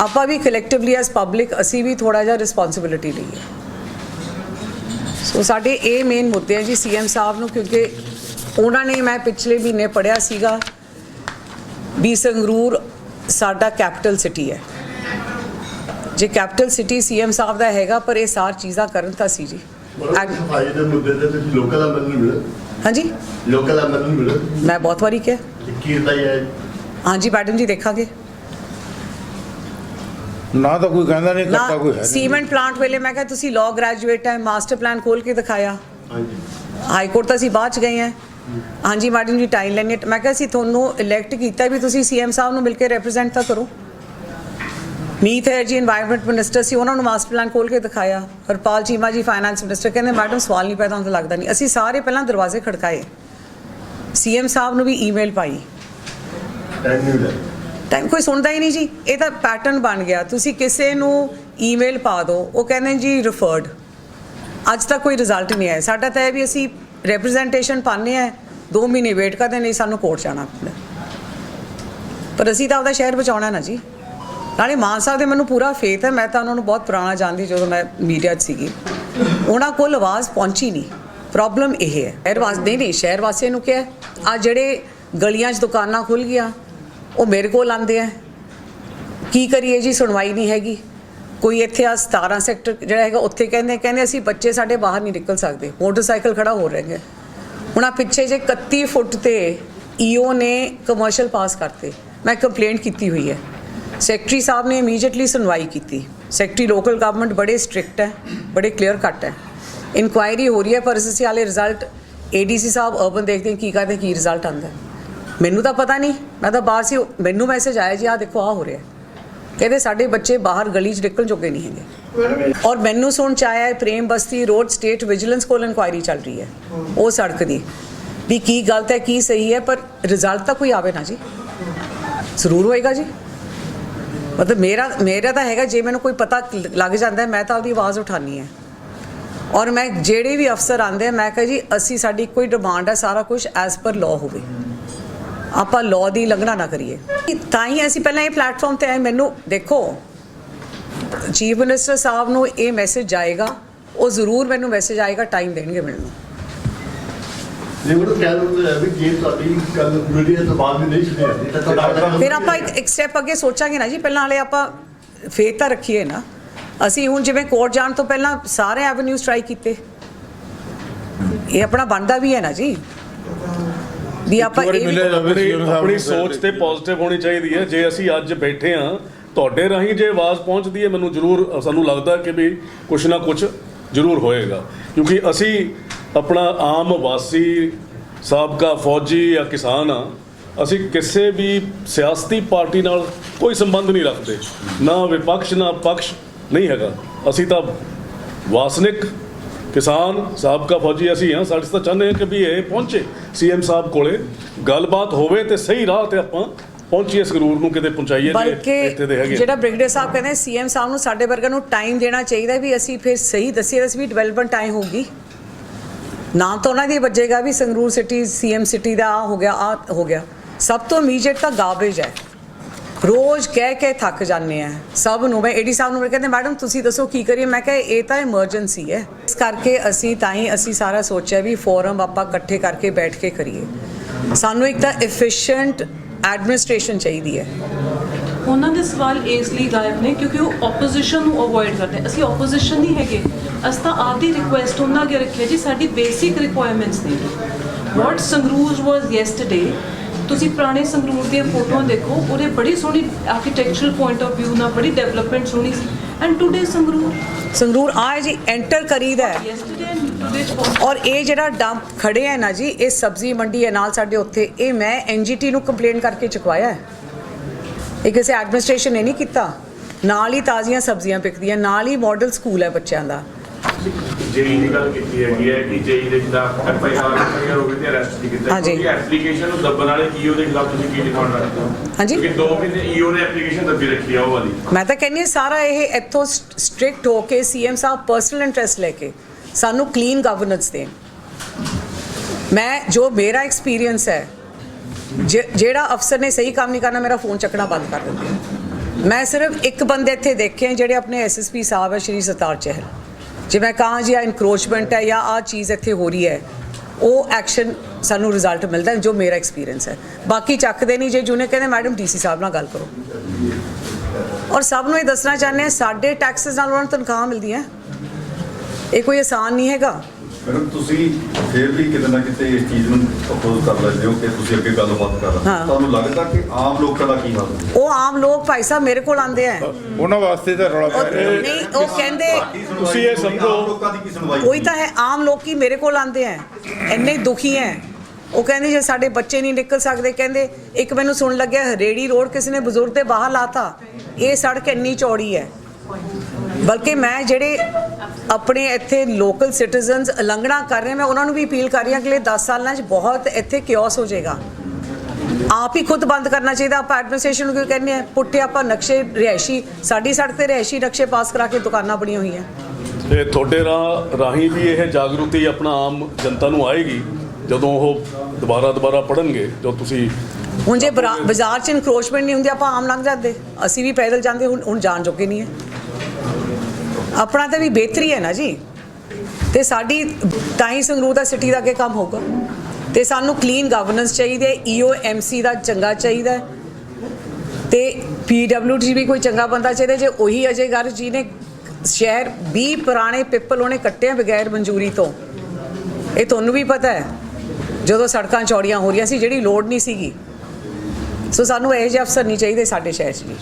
ਆਪਾਂ ਵੀ ਕਲੈਕਟਿਵਲੀ ਐਸ ਪਬਲਿਕ ਅਸੀਂ ਵੀ ਥੋੜਾ ਜਿਹਾ ਰਿਸਪੌਂਸਿਬਿਲਿਟੀ ਲਈਏ ਸੋ ਸਾਡੇ ਇਹ ਮੇਨ ਮੁੱਦੇ ਆ ਜੀ ਸੀਐਮ ਸਾਹਿਬ ਨੂੰ, ਕਿਉਂਕਿ ਉਹਨਾਂ ਨੇ ਮੈਂ ਪਿਛਲੇ ਮਹੀਨੇ ਪੜਿਆ ਸੀਗਾ ਵੀ ਸੰਗਰੂਰ ਸਾਡਾ ਕੈਪੀਟਲ ਸਿਟੀ ਹੈ। ਜੇ ਕੈਪੀਟਲ ਸਿਟੀ ਸੀਐਮ ਸਾਹਿਬ ਦਾ ਹੈਗਾ ਪਰ ਇਹ ਸਾਰ ਚੀਜ਼ਾਂ ਕਰਨ ਤਾਂ ਸੀ ਜੀ। ਬੜਾ ਸਫ਼ਾਈ ਦੇ ਮੁੱਦੇ ਤੇ ਤੁਸੀਂ ਲੋਕਲ ਅਮਲ ਨਹੀਂ ਮਿਲੇ। ਹਾਂਜੀ? ਲੋਕਲ ਅਮਲ ਨਹੀਂ ਮਿਲੇ। ਮੈਂ ਬਹੁਤ ਵਾਰੀ ਕਿਹਾ। ਕੀ ਹੁੰਦਾ ਹੈ ਹਾਂਜੀ ਮੈਡਮ ਜੀ ਦੇਖਾਂਗੇ। ਨਾ ਤਾਂ ਕੋਈ ਕਹਿੰਦਾ ਨਹੀਂ ਕਰਤਾ ਕੋਈ ਹੈ ਸੀਮੈਂਟ ਪਲਾਂਟ ਵੇਲੇ ਮੈਂ ਕਿਹਾ ਤੁਸੀਂ ਲਾਅ ਗ੍ਰੈਜੂਏਟ ਹੈ ਮਾਸਟਰ ਪਲਾਨ ਖੋਲ ਕੇ ਦਿਖਾਇਆ। ਹਾਂਜੀ। ਹਾਈ ਕੋਰਟ ਤਾਂ ਅਸੀਂ ਬਾਅਦ ਚ ਗਏ ਹਾਂ। ਹਾਂਜੀ ਮੈਡਮ ਜੀ ਟਾਈਮ ਲੈਣੀ ਮੈਂ ਕਿਹਾ ਸੀ ਤੁਹਾਨੂੰ ਇਲੈਕਟ ਕੀਤਾ ਵੀ ਤੁਸੀਂ ਸੀਐਮ ਸਾਹਿਬ ਨੂੰ ਮਿਲ ਕੇ ਰਿਪਰੈਜ਼ੈਂਟ ਤਾਂ ਕਰੋ। ਮੀਤ ਹੈ ਜੀ এনवायरमेंट ਮਿਨਿਸਟਰ ਸੀ ਉਹਨਾਂ ਨੂੰ ਮਾਸਟਰ ਪਲਾਨ ਖੋਲ ਕੇ ਦਿਖਾਇਆ। ਹਰਪਾਲ ਚੀਮਾ ਜੀ ਫਾਈਨੈਂਸ ਮਿਨਿਸਟਰ ਕਹਿੰਦੇ ਮੈਡਮ ਸਵਾਲ ਨਹੀਂ ਪੈਦਾ ਹੁੰਦਾ ਲੱਗਦਾ ਨਹੀਂ। ਅਸੀਂ ਸਾਰੇ ਪਹਿਲਾਂ ਦਰਵਾਜ਼ੇ ਖੜਕਾਏ। ਸੀਐਮ ਸਾਹਿਬ ਨੂੰ ਵੀ ਈਮੇਲ ਪਾਈ। ਟਾਈਮ ਟਾਈਮ ਕੋਈ ਸੁਣਦਾ ਹੀ ਨਹੀਂ ਜੀ। ਇਹ ਤਾਂ ਪੈਟਰਨ ਬਣ ਗਿਆ। ਤੁਸੀਂ ਕਿਸੇ ਨੂੰ ਈਮੇਲ ਪਾ ਦਿਓ। ਉਹ ਕਹਿੰਦੇ ਜੀ ਰਿਫਰਡ ਅੱਜ ਤੱਕ ਕੋਈ ਰਿਜ਼ਲਟ ਨਹੀਂ ਆਇਆ। ਸਾਡਾ ਤਾਂ ਇਹ ਵੀ ਅਸੀਂ ਰਿਪਰੈਜ਼ੈਂਟੇਸ਼ਨ ਪਾਉਂਦੇ ਆ 2 ਮਹੀਨੇ ਵੇਟ ਕਰਦੇ ਨਹੀਂ ਸਾਨੂੰ ਕੋਰਟ ਜਾਣਾ ਪੈਂਦਾ। ਪਰ ਅਸੀਂ ਤਾਂ ਆਪਦਾ ਸ਼ਹਿਰ ਬਚਾਉਣਾ ਨਾ ਜੀ। ਨਾਲੇ ਮਾਨ ਸਾਹਿਬ ਦੇ ਮੈਨੂੰ ਪੂਰਾ ਫੇਥ ਹੈ, ਮੈਂ ਤਾਂ ਉਹਨਾਂ ਨੂੰ ਬਹੁਤ ਪੁਰਾਣਾ ਜਾਣਦੀ ਜਦੋਂ ਮੈਂ ਮੀਡੀਆ 'ਚ ਸੀਗੀ। ਉਹਨਾਂ ਕੋਲ ਆਵਾਜ਼ ਪਹੁੰਚੀ ਨਹੀਂ। ਪ੍ਰੋਬਲਮ ਇਹ ਹੈ, ਸ਼ਹਿਰ ਵਾਸ, ਨਹੀਂ ਸ਼ਹਿਰ ਵਾਸੀਆਂ ਨੂੰ ਕਿਹਾ, ਆ ਜਿਹੜੇ ਗਲੀਆਂ 'ਚ ਦੁਕਾਨਾਂ ਖੁੱਲ ਗਈਆਂ, ਉਹ ਮੇਰੇ ਕੋਲ ਆਉਂਦੇ ਆ। ਕੀ ਕਰੀਏ ਜੀ, ਸੁਣਵਾਈ ਨਹੀਂ ਹੈਗੀ। ਕੋਈ ਇੱਥੇ ਆ 17 ਸੈਕਟਰ ਜਿਹੜਾ ਹੈਗਾ, ਉੱਥੇ ਕਹਿੰਦੇ ਕਹਿੰਦੇ ਅਸੀਂ ਬੱਚੇ ਸਾਡੇ ਬਾਹਰ ਨਹੀਂ ਨਿਕਲ ਸਕਦੇ। ਮੋਟਰਸਾਈਕਲ ਖੜਾ ਹੋ ਰਹੇ ਹੈ ਹੁਣ ਆ ਪਿੱਛੇ ਜੇ 31 ਫੁੱਟ ਤੇ ਈਓ ਨੇ ਕਮਰਸ਼ੀਅਲ ਪਾਸ ਕਰਤੇ। ਮੈਂ ਕੰਪਲੇਂਟ ਕੀਤੀ ਹੋਈ ਹੈ। ਸੈਕਟਰੀ ਸਾਹਿਬ ਨੇ ਇਮੀਡੀਏਟਲੀ ਸੁਣਵਾਈ ਕੀਤੀ। ਸੈਕਟਰੀ ਲੋਕਲ ਗਵਰਨਮੈਂਟ ਬੜੇ ਸਟ੍ਰਿਕਟ ਹੈ, ਬੜੇ ਕਲੀਅਰ ਕੱਟ ਹੈ। ਇਨਕੁਆਇਰੀ ਹੋ ਰਹੀ ਹੈ, ਪਰ ਅਸੀਂ ਹਾਲੇ ਰਿਜ਼ਲਟ ਏਡੀਸੀ ਸਾਹਿਬ ਅਰਬਨ ਦੇਖਦੇ ਕੀ ਕਰਦੇ, ਕੀ ਰਿਜ਼ਲਟ ਆਉਂਦਾ ਮੈਨੂੰ ਤਾਂ ਪਤਾ ਨਹੀਂ, ਮੈਂ ਤਾਂ ਬਾਹਰ ਸੀ, ਮੈਨੂੰ ਮੈਸੇਜ ਆਇਆ ਜੀ ਆ ਦੇਖੋ ਆ ਹੋ ਰਿਹਾ ਕਹਿੰਦੇ ਸਾਡੇ ਬੱਚੇ ਬਾਹਰ ਗਲੀ 'ਚ ਨਿਕਲ ਚੁੱਕੇ ਨਹੀਂ ਹੈਗੇ। ਔਰ ਮੈਨੂੰ ਸੁਣ ਚ ਆਇਆ Prem Basti road state vigilance ਕੋਲ ਇਨਕੁਆਇਰੀ ਚੱਲ ਰਹੀ ਹੈ, ਉਹ ਸੜਕ ਦੀ। ਵੀ ਕੀ ਗਲਤ ਹੈ, ਕੀ ਸਹੀ ਹੈ, ਪਰ ਰਿਜ਼ਲਟ ਤਾਂ ਕੋਈ ਆਵੇ ਨਾ ਜੀ। ਜ਼ਰੂਰ ਹੋਏਗਾ ਜੀ। ਮਤਲਬ ਮੇਰਾ ਮੇਰਾ ਤਾਂ ਹੈਗਾ, ਜੇ ਮੈਨੂੰ ਕੋਈ ਪਤਾ ਲੱਗ ਜਾਂਦਾ ਮੈਂ ਤਾਂ ਉਹਦੀ ਆਵਾਜ਼ ਉਠਾਨੀ ਹੈ। ਔਰ ਮੈਂ ਜਿਹੜੇ ਵੀ ਅਫਸਰ ਆਂਦੇ ਮੈਂ ਕਹਾਂ ਜੀ, ਅਸੀਂ, ਸਾਡੀ ਕੋਈ ਡਿਮਾਂਡ ਹੈ, ਸਾਰਾ ਕੁਝ ਐਜ਼ ਪਰ ਲਾਅ ਹੋਵੇ। ਆਪਾਂ ਲਾਅ ਦੀ ਲੰਘਣਾ ਨਾ ਕਰੀਏ। ਤਾਂ ਹੀ ਅਸੀਂ ਪਹਿਲਾਂ ਇਹ ਪਲੇਟਫਾਰਮ ਤੇ ਆਏ ਮੈਨੂੰ ਦੇਖੋ ਚੀਫ ਮਿਨਿਸਟਰ ਸਾਹਿਬ ਨੂੰ ਇਹ ਮੈਸੇਜ ਜਾਏਗਾ ਉਹ ਜ਼ਰੂਰ ਮੈਨੂੰ ਮੈਸੇਜ ਆਏਗਾ ਟਾਈਮ ਦੇਣਗੇ ਮੈਨੂੰ। ਫਿਰ ਆਪਾਂ ਇੱਕ ਇੱਕ ਸਟੈਪ ਅੱਗੇ ਸੋਚਾਂਗੇ ਨਾ ਜੀ ਪਹਿਲਾਂ ਹਾਲੇ ਆਪਾਂ ਫੇਥ ਤਾਂ ਰੱਖੀਏ ਨਾ। ਅਸੀਂ ਹੁਣ ਜਿਵੇਂ ਕੋਰਟ ਜਾਣ ਤੋਂ ਪਹਿਲਾਂ ਸਾਰੇ ਐਵਨਿਊਜ਼ ਟਰਾਈ ਕੀਤੇ। ਇਹ ਆਪਣਾ ਬਣਦਾ ਵੀ ਹੈ ਨਾ ਜੀ। ਵੀ ਆਪਾਂ ਇਹ ਵੀ- ਆਪਣੀ ਸੋਚ ਤੇ ਪੋਜ਼ਿਟਿਵ ਹੋਣੀ ਚਾਹੀਦੀ ਹੈ। ਜੇ ਅਸੀਂ ਅੱਜ ਬੈਠੇ ਹਾਂ ਤੁਹਾਡੇ ਰਾਹੀਂ ਜੇ ਆਵਾਜ਼ ਪਹੁੰਚਦੀ ਹੈ ਮੈਨੂੰ ਜ਼ਰੂਰ ਸਾਨੂੰ ਲੱਗਦਾ ਕਿ ਵੀ ਕੁਛ ਨਾ ਕੁਛ ਜ਼ਰੂਰ ਹੋਏਗਾ। ਕਿਉਂਕਿ ਅਸੀਂ ਆਪਣਾ ਆਮ ਵਾਸੀ ਸਾਬਕਾ ਫੌਜੀ ਜਾਂ ਕਿਸਾਨ ਆ ਅਸੀਂ ਕਿਸੇ ਵੀ ਸਿਆਸਤੀ ਪਾਰਟੀ ਨਾਲ ਕੋਈ ਸੰਬੰਧ ਨਹੀਂ ਰੱਖਦੇ। ਨਾ ਵਿਪਕਸ਼ ਨਾ ਪਕਸ਼ ਨਹੀਂ ਹੈਗਾ। ਅਸੀਂ ਤਾਂ ਵਾਸਨਿਕ ਕਿਸਾਨ ਸਾਬਕਾ ਫੌਜੀ ਅਸੀਂ ਹਾਂ ਸਾਡੇ ਤਾਂ ਚਾਹੁੰਦੇ ਹਾਂ ਕਿ ਵੀ ਇਹ ਪਹੁੰਚੇ। ਸੀਐਮ ਸਾਹਿਬ ਕੋਲੇ ਗੱਲਬਾਤ ਹੋਵੇ ਤੇ ਸਹੀ ਰਾਹ ਤੇ ਆਪਾਂ ਪਹੁੰਚੀਏ ਸੰਗਰੂਰ ਨੂੰ ਕਿਤੇ ਪਹੁੰਚਾਈਏ ਇੱਥੇ ਦੇ ਹੈਗੇ ਜਿਹੜਾ ਬ੍ਰਿਗੇਡੀਅਰ ਸਾਹਿਬ ਕਹਿੰਦੇ ਸੀਐਮ ਸਾਹਿਬ ਨੂੰ ਸਾਡੇ ਵਰਗਿਆਂ ਨੂੰ ਟਾਈਮ ਦੇਣਾ ਚਾਹੀਦਾ ਵੀ ਅਸੀਂ ਫਿਰ ਸਹੀ ਦੱਸੀਏ ਅਸੀਂ ਵੀ ਡਿਵੈਲਪਮੈਂਟ ਟਾਈਮ ਹੋਊਗੀ। ਨਾਮ ਤਾਂ ਉਹਨਾਂ ਦੀ ਵੱਜੇਗਾ ਵੀ ਸੰਗਰੂਰ ਸਿਟੀ ਸੀਐਮ ਸਿਟੀ ਦਾ ਆ ਹੋ ਗਿਆ ਆ ਹੋ ਗਿਆ। ਸਭ ਤੋਂ ਇਮੀਡੀਏਟ ਤਾਂ ਗਾਰਬੇਜ ਹੈ। ਰੋਜ਼ ਕਹਿ ਕੇ ਥੱਕ ਜਾਂਦੇ ਆ। ਸਭ ਨੂੰ ਮੈਂ ਏਡੀ ਸਾਹਿਬ ਨੂੰ ਮੈਂ ਕਹਿੰਦੇ, ਮੈਡਮ, ਤੁਸੀਂ ਦੱਸੋ ਕੀ ਕਰੀਏ? ਮੈਂ ਕਿਹਾ, ਇਹ ਤਾਂ ਐਮਰਜੈਂਸੀ ਹੈ। ਇਸ ਕਰਕੇ ਅਸੀਂ ਤਾਂ ਹੀ ਅਸੀਂ ਸਾਰਾ ਸੋਚਿਆ ਵੀ ਫੋਰਮ ਆਪਾਂ ਇਕੱਠੇ ਕਰਕੇ ਬੈਠ ਕੇ ਕਰੀਏ। ਸਾਨੂੰ ਇੱਕ ਤਾਂ ਐਫੀਸ਼ੀਐਂਟ ਐਡਮਿਨਿਸਟ੍ਰੇਸ਼ਨ ਚਾਹੀਦੀ ਹੈ। ਉਹਨਾਂ ਦੇ ਸਵਾਲ ਇਸ ਲਈ ਗਾਇਬ ਨੇ ਕਿਉਂਕਿ ਉਹ ਆਪੋਜੀਸ਼ਨ ਨੂੰ ਅਵੋਇਡ ਕਰਦੇ। ਅਸੀਂ ਆਪੋਜੀਸ਼ਨ ਨਹੀਂ ਹੈਗੇ। ਅਸੀਂ ਤਾਂ ਆਪਦੀ ਰਿਕੁਐਸਟ ਉਹਨਾਂ ਅੱਗੇ ਰੱਖਿਆ ਜੀ, ਸਾਡੀ ਬੇਸਿਕ ਰਿਕੁਆਇਰਮੈਂਟਸ ਨੇ। ਵਾਟ ਸੰਗਰੂਰ ਵਾਸ ਯੈਸਟਰਡੇ ਤੁਸੀਂ ਪੁਰਾਣੇ ਸੰਗਰੂਰ ਦੀਆਂ ਫੋਟੋਆਂ ਦੇਖੋ ਉਹਦੇ ਬੜੀ ਸੋਹਣੀ ਆਰਕੀਟੈਕਚਰਲ ਪੁਆਇੰਟ ਆਫ View ਨਾਲ ਬੜੀ ਡਿਵੈਲਪਮੈਂਟ ਸੋਹਣੀ ਸੀ। And today Sangrur. ਸੰਗਰੂਰ ਆਏ ਜੀ ਐਂਟਰ ਕਰੀਦਾ ਹੈ। ਔਰ ਇਹ ਜਿਹੜਾ ਡੰਪ ਖੜੇ ਹੈ ਨਾ ਜੀ ਇਹ ਸਬਜ਼ੀ ਮੰਡੀ ਹੈ ਨਾਲ ਸਾਡੇ ਉੱਥੇ ਇਹ ਮੈਂ ਐਨਜੀਟੀ ਨੂੰ ਕੰਪਲੇਂਟ ਕਰਕੇ ਚੁਕਵਾਇਆ ਹੈ। ਇਹ ਕਿਸੇ ਐਡਮਿਨਿਸਟ੍ਰੇਸ਼ਨ ਨੇ ਨਹੀਂ ਕੀਤਾ। ਨਾਲ ਹੀ ਤਾਜ਼ੀਆਂ ਸਬਜ਼ੀਆਂ ਵਿਕਦੀਆਂ ਨਾਲ ਹੀ ਮਾਡਲ ਸਕੂਲ ਹੈ ਬੱਚਿਆਂ ਦਾ। ਜੇਈ ਦੀ ਗੱਲ ਕੀਤੀ ਹੈਗੀ ਹੈ ਕਿ ਜੇਈ ਦੇ ਜਿੱਦਾਂ ਐਫ ਆਈ ਆਰ ਕਲੀਅਰ ਹੋ ਗਈ ਤੇ ਅਰੈਸਟ ਦੀ ਕੀਤਾ ਹਾਂਜੀ। ਕਿਉਂਕਿ ਐਪਲੀਕੇਸ਼ਨ ਨੂੰ ਦੱਬਣ ਵਾਲੇ ਈਓ ਦੇ ਖਿਲਾਫ ਤੁਸੀਂ ਕੀ ਡਿਮਾਂਡ ਰੱਖਦੇ ਹੋ ਹਾਂਜੀ। ਕਿਉਂਕਿ 2 ਮਹੀਨੇ ਈਓ ਨੇ ਐਪਲੀਕੇਸ਼ਨ ਦੱਬੀ ਰੱਖੀ ਆ ਉਹ ਵਾਲੀ ਮੈਂ ਤਾਂ ਕਹਿੰਦੀ ਹਾਂ ਸਾਰਾ ਇਹ ਇੱਥੋਂ ਸਟ੍ਰਿਕਟ ਹੋ ਕੇ ਸੀਐਮ ਸਾਹਿਬ ਪਰਸਨਲ ਇੰਟਰਸਟ ਲੈ ਕੇ ਸਾਨੂੰ ਕਲੀਨ ਗਵਰਨੈਂਸ ਦੇਣ ਮੈਂ ਜੋ ਮੇਰਾ ਐਕਸਪੀਰੀਅੰਸ ਹੈ ਜਿ- ਜਿਹੜਾ ਅਫਸਰ ਨੇ ਸਹੀ ਕੰਮ ਨਹੀਂ ਕਰਨਾ ਮੇਰਾ ਫੋਨ ਚੱਕਣਾ ਬੰਦ ਕਰ ਦਿੰਦੇ ਆ। ਮੈਂ ਸਿਰਫ ਇੱਕ ਬੰਦੇ ਇੱਥੇ ਦੇਖੇ ਆ ਜਿਹੜੇ ਆਪਣੇ ਐਸਐਸਪੀ ਸਾਹਿਬ ਹੈ ਸ਼੍ਰੀ ਸਤਾਰ ਚਹਿਲ ਜੇ ਮੈਂ ਕਹਾਂ ਜੀ ਆ ਇਨਕਰੋਚਮੈਂਟ ਹੈ ਜਾਂ ਆ ਚੀਜ਼ ਇੱਥੇ ਹੋ ਰਹੀ ਹੈ, ਉਹ ਐਕਸ਼ਨ ਸਾਨੂੰ ਰਿਜ਼ਲਟ ਮਿਲਦਾ ਜੋ ਮੇਰਾ ਐਕਸਪੀਰੀਅੰਸ ਹੈ। ਬਾਕੀ ਚੱਕਦੇ ਨਹੀਂ ਜੇ ਜੂਨੇ ਕਹਿੰਦੇ, ਮੈਡਮ ਡੀਸੀ ਸਾਹਿਬ ਨਾਲ ਗੱਲ ਕਰੋ। ਔਰ ਸਭ ਨੂੰ ਇਹ ਦੱਸਣਾ ਚਾਹੁੰਦੇ ਹਾਂ, ਸਾਡੇ ਟੈਕਸਸ ਨਾਲ ਉਹਨਾਂ ਨੂੰ ਤਨਖਾਹ ਮਿਲਦੀ ਹੈ। ਇਹ ਕੋਈ ਆਸਾਨ ਨਹੀਂ ਹੈਗਾ। ਮੈਡਮ ਤੁਸੀਂ ਫੇਰ ਵੀ ਕਿਤੇ ਨਾ ਕਿਤੇ ਇਸ ਚੀਜ਼ ਨੂੰ ਅਪੋਜ਼ ਕਰ ਲੈਂਦੇ ਹੋ ਕਿ ਤੁਸੀਂ ਅੱਗੇ ਗੱਲਬਾਤ ਕਰ। ਰਹੇ ਹਾਂ। ਤੁਹਾਨੂੰ ਲੱਗਦਾ ਕਿ ਆਮ ਲੋਕਾਂ ਦਾ ਕੀ ਹਾਲ ਹੈ ਉਹ ਆਮ ਲੋਕ ਭਾਈ ਸਾਹਿਬ ਮੇਰੇ ਕੋਲ ਆਉਂਦੇ ਆ। ਉਹਨਾਂ ਵਾਸਤੇ ਤਾਂ ਰੌਲਾ ਪੈ ਉਹ ਰਿਹਾ। ਨਹੀਂ ਉਹ ਕਹਿੰਦੇ ਤੁਸੀਂ ਇਹ ਸਮਝੋ- ਆਮ ਲੋਕਾਂ ਦੀ ਕੀ ਸੁਣਵਾਈ ਉਹੀ ਤਾਂ ਹੈ ਆਮ ਲੋਕੀ ਮੇਰੇ ਕੋਲ ਆਉਂਦੇ ਆ। ਇੰਨੇ ਦੁਖੀ ਹੈ ਉਹ ਕਹਿੰਦੇ ਜੇ ਸਾਡੇ ਬੱਚੇ ਨਹੀਂ ਨਿਕਲ ਸਕਦੇ ਕਹਿੰਦੇ ਇੱਕ ਮੈਨੂੰ ਸੁਣ ਲੱਗਿਆ ਰੇੜੀ ਰੋਡ ਕਿਸੇ ਨੇ ਬਜ਼ੁਰਗ ਦੇ ਬਾਹਰ ਲਾਤਾ। ਇਹ ਸੜਕ ਇੰਨੀ ਚੌੜੀ ਹੈ। ਬਲਕਿ ਮੈਂ ਜਿਹੜੇ ਆਪਣੇ ਇੱਥੇ ਲੋਕਲ ਸਿਟੀਜ਼ਨਸ ਉਲੰਘਣਾ ਕਰ ਰਹੇ ਮੈਂ ਉਹਨਾਂ ਨੂੰ ਵੀ ਅਪੀਲ ਕਰ ਰਹੀ ਹਾਂ ਕਿ ਅਗਲੇ 10 ਸਾਲਾਂ 'ਚ ਬਹੁਤ ਇੱਥੇ ਕਿਓਸ ਹੋ ਜਾਏਗਾ। ਆਪ ਹੀ ਖੁਦ ਬੰਦ ਕਰਨਾ ਚਾਹੀਦਾ ਆਪਾਂ ਐਡਮਿਨਿਸਟ੍ਰੇਸ਼ਨ ਨੂੰ ਕਿਉਂ ਕਹਿੰਦੇ ਆ ਪੁੱਟੇ ਆਪਾਂ ਨਕਸ਼ੇ ਰਿਹਾਇਸ਼ੀ ਸਾਡੀ ਸੜਕ ਤੇ ਰਿਹਾਇਸ਼ੀ ਨਕਸ਼ੇ ਪਾਸ ਕਰਾ ਕੇ ਦੁਕਾਨਾਂ ਬਣੀਆਂ ਹੋਈਆਂ। ਤੇ ਤੁਹਾਡੇ ਰਾਹ ਰਾਹੀਂ ਵੀ ਇਹ ਜਾਗਰੂਕਤੀ ਆਪਣਾ ਆਮ ਜਨਤਾ ਨੂੰ ਆਏਗੀ ਜਦੋਂ ਉਹ ਦੁਬਾਰਾ ਦੁਬਾਰਾ ਪੜਨਗੇ ਜੋ ਤੁਸੀਂ ਹੁਣ ਜੇ ਬਾਜ਼ਾਰ 'ਚ ਇਨਕਰੋਚਮੈਂਟ ਨਹੀਂ ਹੁੰਦੀ ਆਪਾਂ ਆਮ ਲੰਘ ਜਾਂਦੇ। ਅਸੀਂ ਵੀ ਪੈਦਲ ਜਾਂਦੇ ਹੁਣ ਹੁਣ ਜਾਣ ਜੋਗੇ ਨਹੀਂ ਹੈ। ਆਪਣਾ ਤਾਂ ਵੀ ਬਿਹਤਰੀ ਹੈ ਨਾ ਜੀ। ਤੇ ਸਾਡੀ ਤਾਂ ਹੀ ਸੰਗਰੂਰ ਦਾ ਸਿਟੀ ਦਾ ਅੱਗੇ ਕੰਮ ਹੋਊਗਾ। ਤੇ ਸਾਨੂੰ ਕਲੀਨ ਗਵਰਨੈਂਸ ਚਾਹੀਦੀ ਹੈ ਈਓ ਐਮਸੀ ਦਾ ਚੰਗਾ ਚਾਹੀਦਾ ਹੈ। ਤੇ ਪੀਡਬਲਯੂਡੀ ਵੀ ਕੋਈ ਚੰਗਾ ਬੰਦਾ ਚਾਹੀਦਾ ਜੇ ਉਹੀ ਅਜੇ ਗਰ ਜੀ ਨੇ ਸ਼ਹਿਰ 20 ਪੁਰਾਣੇ ਪਿੱਪਲ ਉਹਨੇ ਕੱਟਿਆ ਬਗੈਰ ਮਨਜ਼ੂਰੀ ਤੋਂ। ਇਹ ਤੁਹਾਨੂੰ ਵੀ ਪਤਾ ਹੈ, ਜਦੋਂ ਸੜਕਾਂ ਚੌੜੀਆਂ ਹੋ ਰਹੀਆਂ ਸੀ, ਜਿਹੜੀ ਲੋੜ ਨਹੀਂ ਸੀਗੀ। ਸੋ ਸਾਨੂੰ ਇਹੋ ਜਿਹੇ ਅਫਸਰ ਨਹੀਂ ਚਾਹੀਦੇ ਸਾਡੇ ਸ਼ਹਿਰ 'ਚ ਵੀ